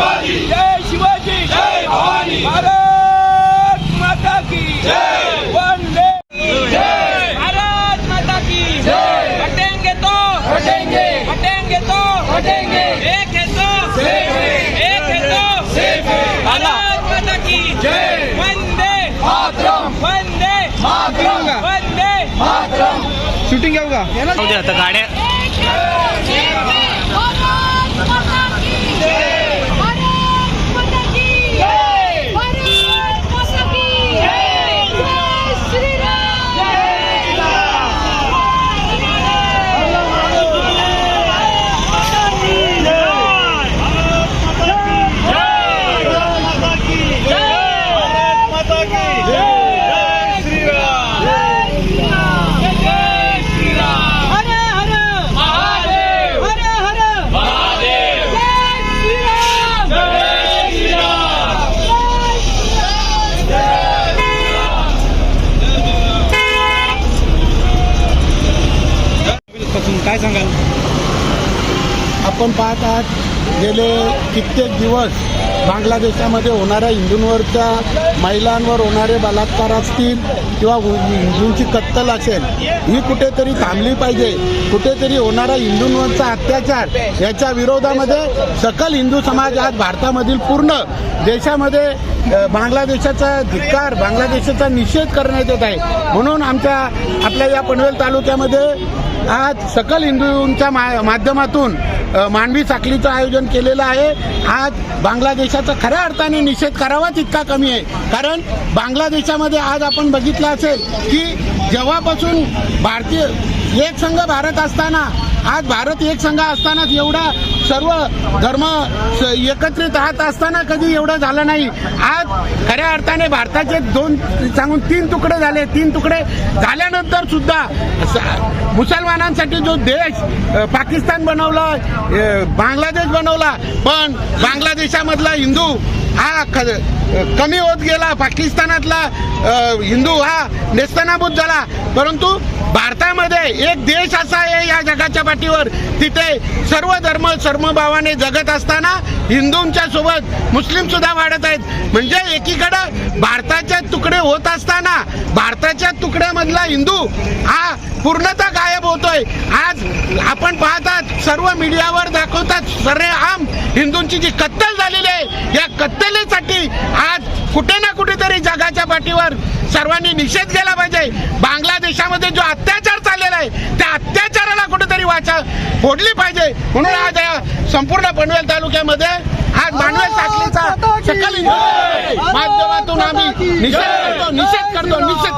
शिवाजी। जय शिवाजी। जय भवानी। भारत माता की। जय। वंदे जय। भारत माता की। जय। हटेंगे तो। हटेंगे। हटेंगे तो। हटेंगे। एक है तो। सेफ़ है। एक है तो। सेफ़ है। भारत माता की। जय। वंदे। मातरम। वंदे। मातरम। वंदे। मातरम। शूटिंग क्या होगा? गाड़ियाँ। काय सांगाल? आपण पाहत आहात गेले कित्येक दिवस बांगलादेशामध्ये होणाऱ्या हिंदूंवरच्या महिलांवर होणारे बलात्कार असतील किंवा हिंदूंची कत्तल असेल ही कुठेतरी थांबली पाहिजे. कुठेतरी होणारा हिंदूंवरचा अत्याचार याच्या विरोधामध्ये सकल हिंदू समाज आज भारतामधील पूर्ण देशामध्ये बांगलादेशाचा धिक्कार बांगलादेशाचा निषेध करण्यात येत आहे. म्हणून आमच्या आपल्या या पनवेल तालुक्यामध्ये आज सकल हिंदूंच्या मा माध्यमातून मानवी साखळीचं आयोजन केलेलं आहे. आज बांगलादेशाचा खऱ्या अर्थाने निषेध करावाच इतका कमी आहे. कारण बांगलादेशामध्ये आज आपण बघितलं असेल की जेव्हापासून भारतीय एक संघ भारत असताना आज भारत एक संघ असतानाच एवढा सर्व धर्म एकत्रित राहत असताना कधी एवढं झालं नाही. आज खऱ्या अर्थाने भारताचे दोन सांगून तीन तुकडे झाले. तीन तुकडे झाल्यानंतर सुद्धा स- मुसलमानांसाठी जो देश पाकिस्तान बनवला बांगलादेश बनवला पण बांगलादेशामधला हिंदू हा ख- कमी होत गेला. पाकिस्तानातला हिंदू हा नेस्तनाबूत झाला. परंतु भारतामध्ये एक देश असा आहे जगाच्या पाठीवर तिथे सर्व धर्म सर्वभावाने जगत असताना हिंदूंच्या सोबत मुस्लिम सुद्धा वाढत आहेत. म्हणजे एकीकडं भारताचे तुकडे होत असताना भारताच्या तुकड्यामधला हिंदू हा पूर्णतः गायब होतोय. आज आपण पाहतात सर्व मीडियावर दाखवतात सर्वआम हिंदूंची जी कत्तल झालेली आहे या कत्तलीसाठी आज कुठे ना कुठेतरी जगाच्या पाठीवर सर्वांनी निषेध केला पाहिजे. बांगलादेशामध्ये जो अत्याचार चाललेला आहे त्या अत्याचाराला कुठेतरी वाचा फोडली पाहिजे. म्हणून आज या संपूर्ण पनवेल तालुक्यामध्ये आज मानवेल साखलीचा सकल माध्यमातून आम्ही निषेध करतो निषेध करतो निषेध